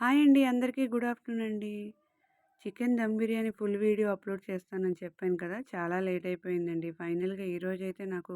Hi అండి అందరికీ good afternoon అండి. Chicken dum biryani full video upload చేస్తానని చెప్పాను కదా చాలా లేట్ అయిపోయిందండి. ఫైనల్గా ఈరోజు అయితే నాకు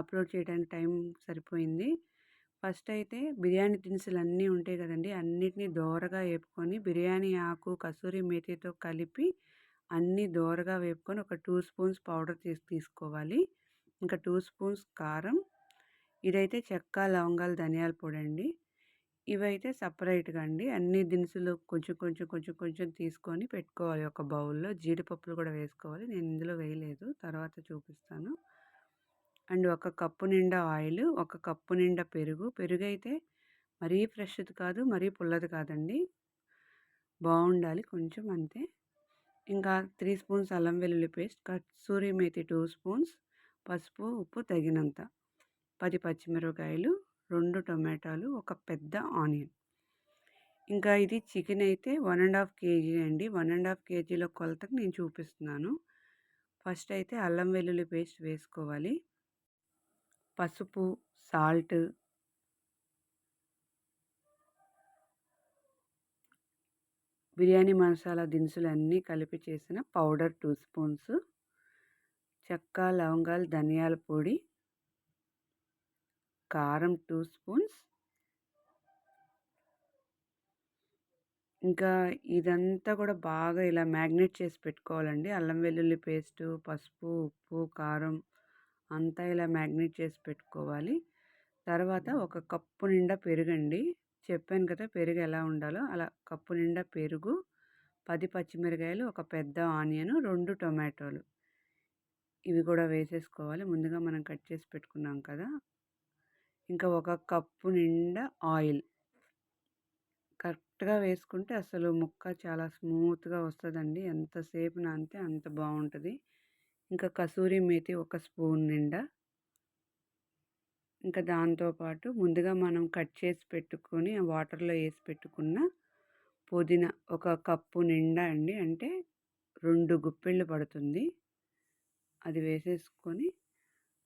అప్లోడ్ చేయడానికి టైం సరిపోయింది. ఫస్ట్ అయితే బిర్యానీ దినుసులు అన్నీ ఉంటాయి కదండి అన్నిటినీ దోరగా వేపుకొని బిర్యానీ ఆకు కసూరి మేతితో కలిపి అన్నీ దోరగా వేపుకొని ఒక టూ స్పూన్స్ పౌడర్ తీసి తీసుకోవాలి. ఇంకా టూ స్పూన్స్ కారం ఇదైతే చెక్క లవంగాలు ధనియాల పొడి అండి. ఇవైతే సపరేట్గా అండి. అన్ని దినుసులు కొంచెం కొంచెం కొంచెం కొంచెం తీసుకొని పెట్టుకోవాలి. ఒక బౌల్లో జీడిపప్పులు కూడా వేసుకోవాలి. నేను ఇందులో వేయలేదు. తర్వాత చూపిస్తాను. అండ్ ఒక కప్పు నిండా ఆయిల్ ఒక కప్పు నిండా పెరుగు. పెరుగు అయితే మరీ ఫ్రెష్ది కాదు మరీ పుల్లది కాదండి. బాగుండాలి కొంచెం అంతే. ఇంకా త్రీ స్పూన్స్ అల్లం వెల్లుల్లి paste kasturi methi two spoons పసుపు ఉప్పు తగినంత. పది పచ్చిమిరపకాయలు రెండు టొమాటోలు ఒక పెద్ద ఆనియన్. ఇంకా ఇది చికెన్ అయితే వన్ అండ్ హాఫ్ కేజీ అండి. వన్ అండ్ హాఫ్ కేజీలో కొలతకు నేను చూపిస్తున్నాను. ఫస్ట్ అయితే అల్లం వెల్లుల్లి పేస్ట్ వేసుకోవాలి. పసుపు సాల్ట్ బిర్యానీ మసాలా దినుసులు అన్నీ కలిపి చేసిన పౌడర్ టూ స్పూన్స్ చెక్క లవంగాలు ధనియాల పొడి కారం టూ స్పూన్స్. ఇంకా ఇదంతా కూడా బాగా ఇలా మ్యాగ్నేట్ చేసి పెట్టుకోవాలండి. అల్లం వెల్లుల్లి పేస్టు పసుపు ఉప్పు కారం అంతా ఇలా మ్యాగ్నేట్ చేసి పెట్టుకోవాలి. తర్వాత ఒక కప్పు నిండా పెరుగండి. చెప్పాను కదా పెరుగు ఎలా ఉండాలో. అలా కప్పు నిండా పెరుగు పది పచ్చిమిరకాయలు ఒక పెద్ద ఆనియన్ రెండు టొమాటోలు. ఇవి కూడా వేసేసుకోవాలి. ముందుగా మనం కట్ చేసి పెట్టుకున్నాం కదా. ఇంకా ఒక కప్పు నిండా ఆయిల్. కరెక్ట్గా వేసుకుంటే అసలు ముక్క చాలా స్మూత్గా వస్తుందండి. ఎంతసేపు నానితే అంత బాగుంటుంది ఇంకా కసూరి మేతి ఒక స్పూన్ నిండా. ఇంకా దాంతోపాటు ముందుగా మనం కట్ చేసి పెట్టుకొని వాటర్లో వేసి పెట్టుకున్న పుదీనా ఒక కప్పు నిండా అండి. అంటే రెండు గుప్పిళ్ళు పడుతుంది. అది వేసేసుకొని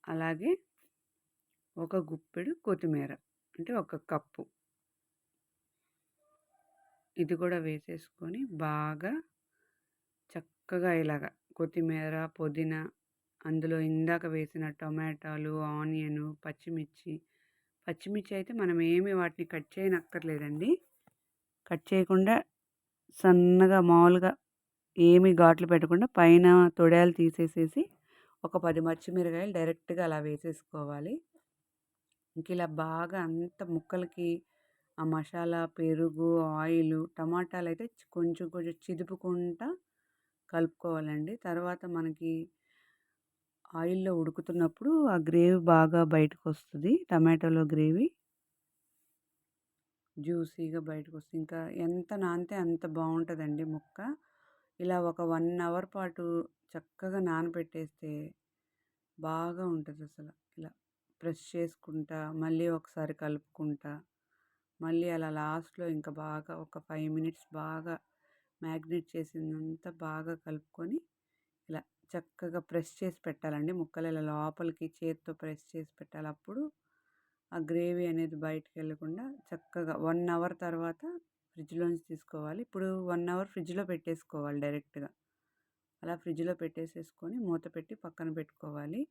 అలాగే ఒక గుప్పెడు కొత్తిమీర అంటే ఒక కప్పు. ఇది కూడా వేసేసుకొని బాగా చక్కగా ఇలాగ కొత్తిమీర పుదీనా అందులో ఇందాక వేసిన టొమాటోలు ఆనియన్ పచ్చిమిర్చి. పచ్చిమిర్చి అయితే మనం ఏమి వాటిని కట్ చేయనక్కర్లేదండి. కట్ చేయకుండా సన్నగా మామూలుగా ఏమి ఘాట్లు పెట్టకుండా పైన తొడాలు తీసేసేసి ఒక పది పచ్చిమిరకాయలు డైరెక్ట్గా అలా వేసేసుకోవాలి. ఇంక ఇలా బాగా అంత ముక్కలకి ఆ మసాలా పెరుగు ఆయిల్ టమాటాలు అయితే కొంచెం కొంచెం చిదుపుకుంటా కలుపుకోవాలండి. తర్వాత మనకి ఆయిల్లో ఉడుకుతున్నప్పుడు ఆ గ్రేవీ బాగా బయటకు వస్తుంది టమాటోలో గ్రేవీ. జ్యూసీగా బయటకు వస్తుంది ఇంకా ఎంత నానితే అంత బాగుంటుందండి ముక్క. ఇలా ఒక వన్ అవర్ పాటు చక్కగా నానబెట్టేస్తే బాగా ఉంటుంది అసలు ప్రెస్ చేసుకుంటా మళ్ళీ ఒకసారి కలుపుకుంటా మళ్ళీ అలా లాస్ట్లో ఇంకా బాగా ఒక ఫైవ్ మినిట్స్ బాగా మ్యాగ్నేట్ చేసిందంతా బాగా కలుపుకొని ఇలా చక్కగా ప్రెస్ చేసి పెట్టాలండి. ముక్కలు ఇలా లోపలికి చేతితో ప్రెస్ చేసి పెట్టాలి. అప్పుడు ఆ గ్రేవీ అనేది బయటకు వెళ్ళకుండా చక్కగా వన్ అవర్ తర్వాత ఫ్రిడ్జ్లోంచి తీసుకోవాలి. ఇప్పుడు వన్ అవర్ ఫ్రిడ్జ్లో పెట్టేసుకోవాలి డైరెక్ట్గా. అలా ఫ్రిడ్జ్లో పెట్టేసేసుకొని మూత పెట్టి పక్కన పెట్టుకోవాలి.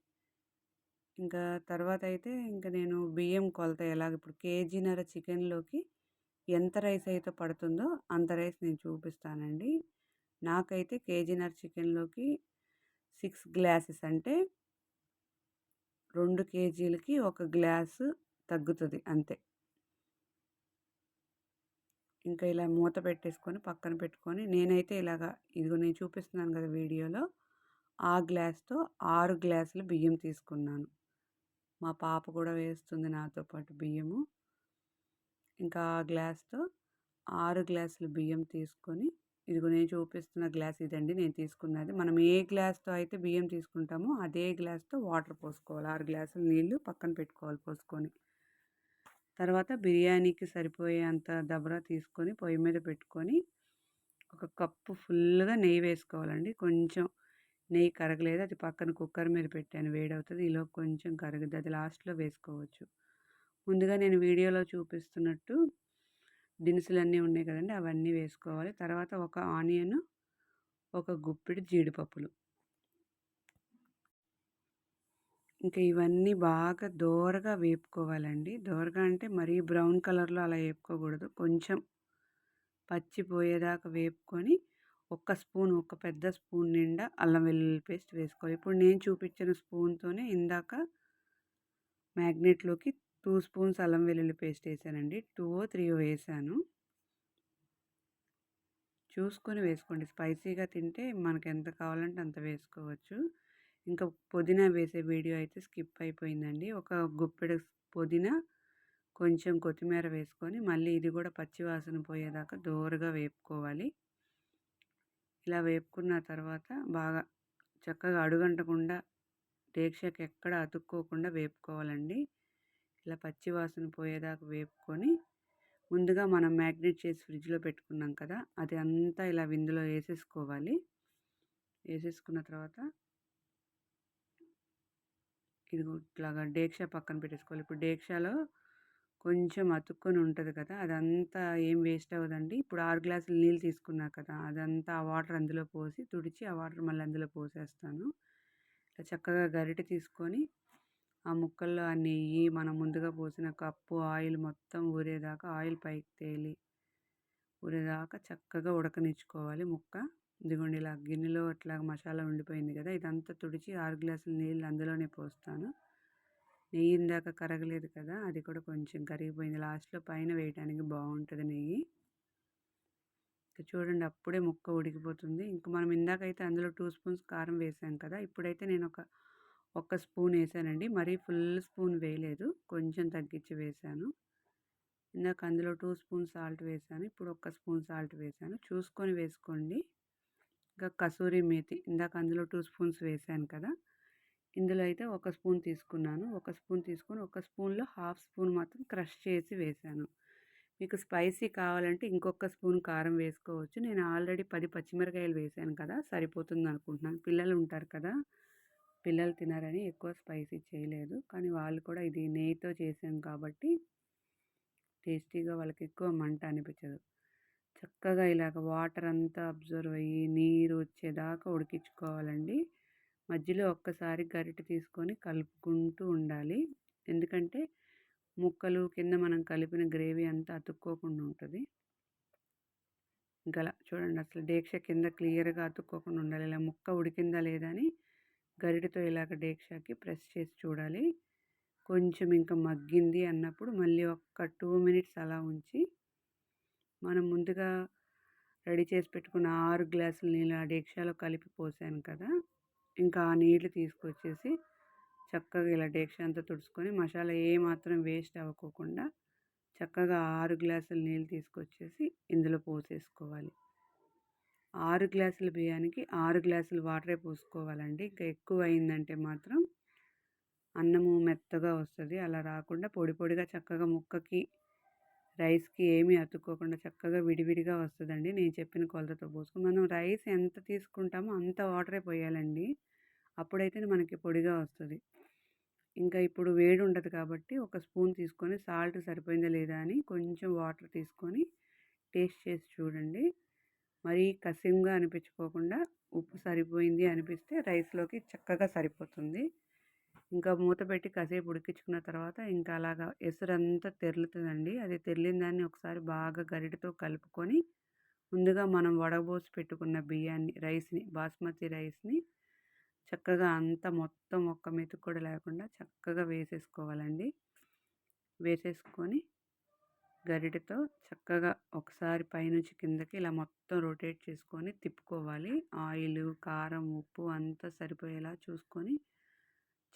ఇంకా తర్వాత అయితే ఇంకా నేను బియ్యం కొలత ఎలాగ ఇప్పుడు కేజీన్నర చికెన్లోకి ఎంత రైస్ అయితే పడుతుందో అంత రైస్ నేను చూపిస్తానండి. నాకైతే కేజీన్నర చికెన్లోకి సిక్స్ గ్లాసెస్ అంటే రెండు కేజీలకి ఒక గ్లాసు తగ్గుతుంది అంతే. ఇంకా ఇలా మూత పెట్టేసుకొని పక్కన పెట్టుకొని నేనైతే ఇలాగా ఇదిగో నేను చూపిస్తున్నాను కదా వీడియోలో ఆ గ్లాస్తో ఆరు గ్లాసులు బియ్యం తీసుకున్నాను. మా పాప కూడా వేస్తుంది నాతో పాటు బియ్యము. ఇంకా ఆ గ్లాస్తో ఆరు గ్లాసులు బియ్యం తీసుకొని ఇదిగో నేను చూపిస్తున్న గ్లాస్ ఇదండి నేను తీసుకున్నది. మనం ఏ గ్లాస్తో అయితే బియ్యం తీసుకుంటామో అదే గ్లాస్తో వాటర్ పోసుకోవాలి. ఆరు గ్లాసులు నీళ్ళు పక్కన పెట్టుకోవాలి పోసుకొని. తర్వాత బిర్యానీకి సరిపోయే అంత దబరా తీసుకొని పొయ్యి మీద పెట్టుకొని ఒక కప్పు ఫుల్గా నెయ్యి వేసుకోవాలండి. కొంచెం నెయ్యి కరగలేదు అది పక్కన కుక్కర్ మీద పెట్టాను వేడవుతుంది ఈలో కొంచెం కరగదు అది లాస్ట్లో వేసుకోవచ్చు ముందుగా నేను వీడియోలో చూపిస్తున్నట్టు దినుసులన్నీ ఉన్నాయి కదండి అవన్నీ వేసుకోవాలి. తర్వాత ఒక ఆనియను, ఒక గుప్పిడి జీడిపప్పులు. ఇంకా ఇవన్నీ బాగా దోరగా వేపుకోవాలండి. దోరగా అంటే మరీ బ్రౌన్ కలర్‌లో అలా వేపుకోకూడదు. కొంచెం పచ్చిపోయేదాకా వేపుకొని ఒక్క స్పూన్ ఒక పెద్ద స్పూన్ నిండా అల్లం వెల్లుల్లి పేస్ట్ వేసుకోవాలి. ఇప్పుడు నేను చూపించిన స్పూన్‌తోనే ఇందాక మ్యాగ్నెట్‌లోకి టూ స్పూన్స్ అల్లం వెల్లుల్లి పేస్ట్ వేసానండి 2ఓ, 3ఓ వేసాను. చూసుకొని వేసుకోండి. స్పైసీగా తింటే మనకు ఎంత కావాలంటే అంత వేసుకోవచ్చు. ఇంకా పుదీనా వేసే వీడియో అయితే స్కిప్ అయిపోయిందండి. ఒక గుప్పెడు పుదీనా, కొంచెం కొత్తిమీర వేసుకొని మళ్ళీ ఇది కూడా పచ్చివాసన పోయేదాకా దోరగా వేపుకోవాలి. ఇలా వేపుకున్న తర్వాత బాగా చక్కగా అడుగంటకుండా డేక్షాకి ఎక్కడ అతుక్కోకుండా వేపుకోవాలండి. ఇలా పచ్చి వాసన పోయేదాకా వేపుకొని ముందుగా మనం మ్యాగ్నెట్ చేసి ఫ్రిడ్జ్‌లో పెట్టుకున్నాం కదా! అది అంతా ఇలా విందులో వేసేసుకోవాలి వేసేసుకున్న తర్వాత ఇది ఇట్లాగా డేక్షా పక్కన పెట్టేసుకోవాలి. ఇప్పుడు డేక్షాలో కొంచెం అతుక్కొని ఉంటుంది కదా! అదంతా ఏం వేస్ట్ అవ్వదండి. ఇప్పుడు ఆరు గ్లాసులు నీళ్ళు తీసుకున్నా కదా! అదంతా ఆ వాటర్ అందులో పోసి తుడిచి ఆ వాటర్ మళ్ళీ అందులో పోసేస్తాను. ఇట్లా చక్కగా గరిటె తీసుకొని ఆ ముక్కల్లో ఆ నెయ్యి, మనం ముందుగా పోసిన కప్పు ఆయిల్ మొత్తం ఊరేదాకా ఆయిల్ పైకి తేలి ఊరేదాకా చక్కగా ఉడకనిచ్చుకోవాలి ముక్క. ఇదిగోండి ఇలా గిన్నెలో అట్లా మసాలా ఉండిపోయింది కదా! ఇదంతా తుడిచి ఆరు గ్లాసుల నీళ్ళు అందులోనే పోస్తాను. నెయ్యి ఇందాక కరగలేదు కదా! అది కూడా కొంచెం కరిగిపోయింది. లాస్ట్‌లో పైన వేయటానికి బాగుంటుంది నెయ్యి. ఇంకా చూడండి అప్పుడే ముక్క ఉడికిపోతుంది. ఇంక మనం ఇందాకైతే అందులో టూ స్పూన్స్ కారం వేసాం కదా! ఇప్పుడైతే నేను ఒక ఒక్క స్పూన్ వేసానండి మరీ ఫుల్ స్పూన్ వేయలేదు. కొంచెం తగ్గించి వేసాను. ఇందాక అందులో టూ స్పూన్ సాల్ట్ వేసాను. ఇప్పుడు ఒక్క స్పూన్ సాల్ట్ వేసాను. చూసుకొని వేసుకోండి. ఇంకా కసూరి మేతి ఇందాక అందులో టూ స్పూన్స్ వేసాను కదా! ఇందులో అయితే ఒక స్పూన్ తీసుకున్నాను. ఒక స్పూన్ తీసుకొని ఒక స్పూన్‌లో హాఫ్ స్పూన్ మాత్రం క్రష్ చేసి వేసాను. మీకు స్పైసీ కావాలంటే ఇంకొక స్పూన్ కారం వేసుకోవచ్చు. నేను ఆల్రెడీ పది పచ్చిమిరపకాయలు వేసాను కదా! సరిపోతుంది అనుకుంటున్నాను. పిల్లలు ఉంటారు కదా! పిల్లలు తినరని ఎక్కువ స్పైసీ చేయలేదు. కానీ వాళ్ళు కూడా ఇది నెయ్యితో చేసాం కాబట్టి టేస్టీగా వాళ్ళకి ఎక్కువ మంట అనిపించదు. చక్కగా ఇలాగ వాటర్ అంతా అబ్జర్వ్ అయ్యి నీరు వచ్చేదాకా ఉడికించుకోవాలండి. మధ్యలో ఒక్కసారి గరిటె తీసుకొని కలుపుకుంటూ ఉండాలి. ఎందుకంటే ముక్కలు కింద మనం కలిపిన గ్రేవీ అంతా అతుక్కోకుండా ఉంటుంది గల చూడండి అసలు డేక్షా కింద క్లియర్‌గా అతుక్కోకుండా ఉండాలి. ఇలా ముక్క ఉడికిందా లేదా అని గరిటెతో ఇలాగ డేక్షాకి ప్రెస్ చేసి చూడాలి. కొంచెం ఇంకా మగ్గింది అన్నప్పుడు మళ్ళీ ఒక్క టూ మినిట్స్ అలా ఉంచి మనం ముందుగా రెడీ చేసి పెట్టుకున్న ఆరు గ్లాసులు నీళ్ళు ఆ డేక్షాలో కలిపి పోసాను కదా! ఇంకా ఆ నీళ్ళు తీసుకొచ్చేసి చక్కగా ఇలా డేక్షా అంతా తుడుచుకొని మసాలా ఏమాత్రం వేస్ట్ అవ్వకోకుండా చక్కగా ఆరు గ్లాసుల నీళ్ళు తీసుకొచ్చేసి ఇందులో పోసేసుకోవాలి. ఆరు గ్లాసుల బియ్యానికి ఆరు గ్లాసులు వాటరే పోసుకోవాలండి. ఇంకా ఎక్కువ అయిందంటే మాత్రం అన్నము మెత్తగా వస్తుంది అలా రాకుండా పొడి పొడిగా చక్కగా ముక్కకి, రైస్‌కి ఏమీ అతుక్కోకుండా చక్కగా విడివిడిగా వస్తుందండి నేను చెప్పిన కొలతతో పోసుకుని మనం రైస్ ఎంత తీసుకుంటామో అంత వాటరే పోయాలండి. అప్పుడైతేనే మనకి పొడిగా వస్తుంది ఇంకా ఇప్పుడు వేడి ఉండదు కాబట్టి ఒక స్పూన్ తీసుకొని సాల్ట్ సరిపోయిందా లేదా అని కొంచెం వాటర్ తీసుకొని టేస్ట్ చేసి చూడండి. మరీ కసింగా అనిపించుకోకుండా ఉప్పు సరిపోయింది అనిపిస్తే రైస్‌లోకి చక్కగా సరిపోతుంది. ఇంకా మూత పెట్టి కాసేపు ఉడికించుకున్న తర్వాత ఇంకా అలాగా ఎసురంతా తెరులుతుందండి అది తెరిలిన దాన్ని ఒకసారి బాగా గరిటతో కలుపుకొని ముందుగా మనం వడబోసి పెట్టుకున్న బియ్యాన్ని రైస్‌ని బాస్మతి రైస్‌ని చక్కగా అంతా మొత్తం ఒక్క మెతుకు కూడా లేకుండా చక్కగా వేసేసుకోవాలండి. వేసేసుకొని గరిటెతో చక్కగా ఒకసారి పైనుంచి కిందకి ఇలా మొత్తం రొటేట్ చేసుకొని తిప్పుకోవాలి. ఆయిలు, కారం, ఉప్పు అంతా సరిపోయేలా చూసుకొని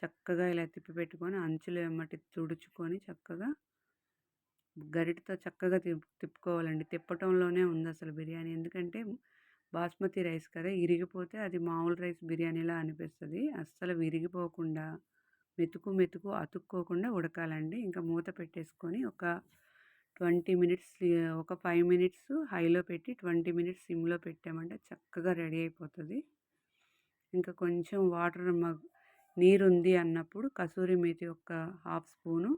చక్కగా ఇలా తిప్పి పెట్టుకొని అంచులు వెమ్మటి తుడుచుకొని చక్కగా గరిటతో చక్కగా తిప్పు తిప్పుకోవాలండి. తిప్పటంలోనే ఉంది అసలు బిర్యానీ. ఎందుకంటే బాస్మతి రైస్ కదా! ఇరిగిపోతే అది మామూలు రైస్ బిర్యానీలా అనిపిస్తుంది అస్సలు విరిగిపోకుండా మెతుకు మెతుకు అతుక్కోకుండా ఉడకాలండి. ఇంకా మూత పెట్టేసుకొని ఒక 20 మినిట్స్ ఒక ఫైవ్ మినిట్స్ హైలో పెట్టి 20 మినిట్స్ సిమ్‌లో పెట్టామంటే చక్కగా రెడీ అయిపోతుంది ఇంకా కొంచెం వాటర్ మగ్ నీరుంది అన్నప్పుడు కసూరి మేతి ఒక హాఫ్ స్పూను,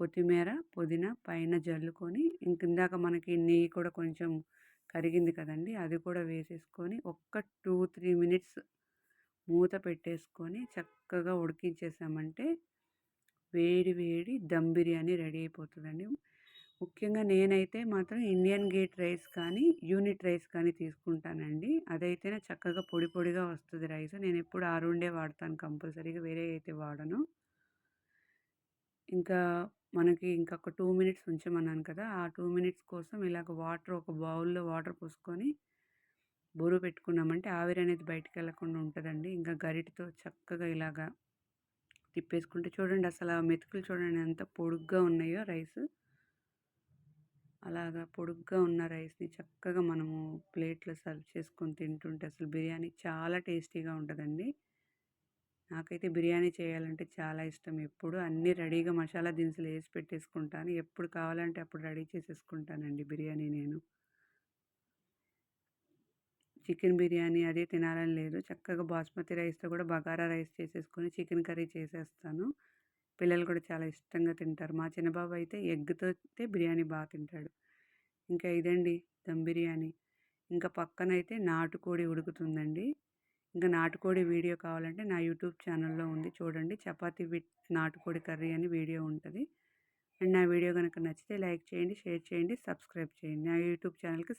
కొత్తిమీర పుదీనా పైన జల్లుకొని ఇంక ఇందాక మనకి నెయ్యి కూడా కొంచెం కరిగింది కదండి అది కూడా వేసేసుకొని ఒక్క టూ త్రీ మినిట్స్ మూత పెట్టేసుకొని చక్కగా ఉడికించేసామంటే వేడి వేడి దమ్ బిర్యానీ రెడీ అయిపోతుందండి. ముఖ్యంగా నేనైతే మాత్రం ఇండియన్ గేట్ రైస్ కానీ యూనిట్ రైస్ కానీ తీసుకుంటానండి. అదైతేనే చక్కగా పొడి పొడిగా వస్తుంది రైస్. నేను ఎప్పుడు ఆరుండే వాడతాను కంపల్సరీగా వేరే అయితే వాడను. ఇంకా మనకి ఇంకొక టూ మినిట్స్ ఉంచమన్నాను కదా ఆ టూ మినిట్స్ కోసం ఇలాగ వాటర్ ఒక బౌల్లో వాటర్ పోసుకొని బొరు పెట్టుకున్నామంటే ఆవిరి అనేది బయటకు వెళ్ళకుండా ఉంటుందండి. ఇంకా గరిటతో చక్కగా ఇలాగా తిప్పేసుకుంటే చూడండి అసలు ఆ మెతుకులు చూడండి ఎంత పొడుగ్గా ఉన్నాయో రైస్. అలాగా పొడుగ్గా ఉన్న రైస్ని చక్కగా మనము ప్లేట్లో సర్వ్ చేసుకొని తింటుంటే అసలు బిర్యానీ చాలా టేస్టీగా ఉంటుందండి. నాకైతే బిర్యానీ చేయాలంటే చాలా ఇష్టం. ఎప్పుడు అన్నీ రెడీగా మసాలా దినుసులు వేసి పెట్టేసుకుంటాను. ఎప్పుడు కావాలంటే అప్పుడు రెడీ చేసేసుకుంటానండి బిర్యానీ నేను. చికెన్ బిర్యానీ అదే తినాలని లేదు. చక్కగా బాస్మతి రైస్తో కూడా బగారా రైస్ చేసేసుకొని చికెన్ కర్రీ చేసేస్తాను. పిల్లలు కూడా చాలా ఇష్టంగా తింటారు. మా చిన్నబాబు అయితే ఎగ్తో బిర్యానీ బాగా తింటాడు. ఇంకా ఇదండి దమ్ బిర్యానీ. ఇంకా పక్కనైతే నాటుకోడి ఉడుకుతుందండి. ఇంకా నాటుకోడి వీడియో కావాలంటే నా యూట్యూబ్ ఛానల్లో ఉంది. చూడండి. చపాతీ విత్ నాటుకోడి కర్రీ అని వీడియో ఉంటుంది. అండ్ నా వీడియో కనుక నచ్చితే లైక్ చేయండి షేర్ చేయండి సబ్స్క్రైబ్ చేయండి. నా యూట్యూబ్ ఛానల్కి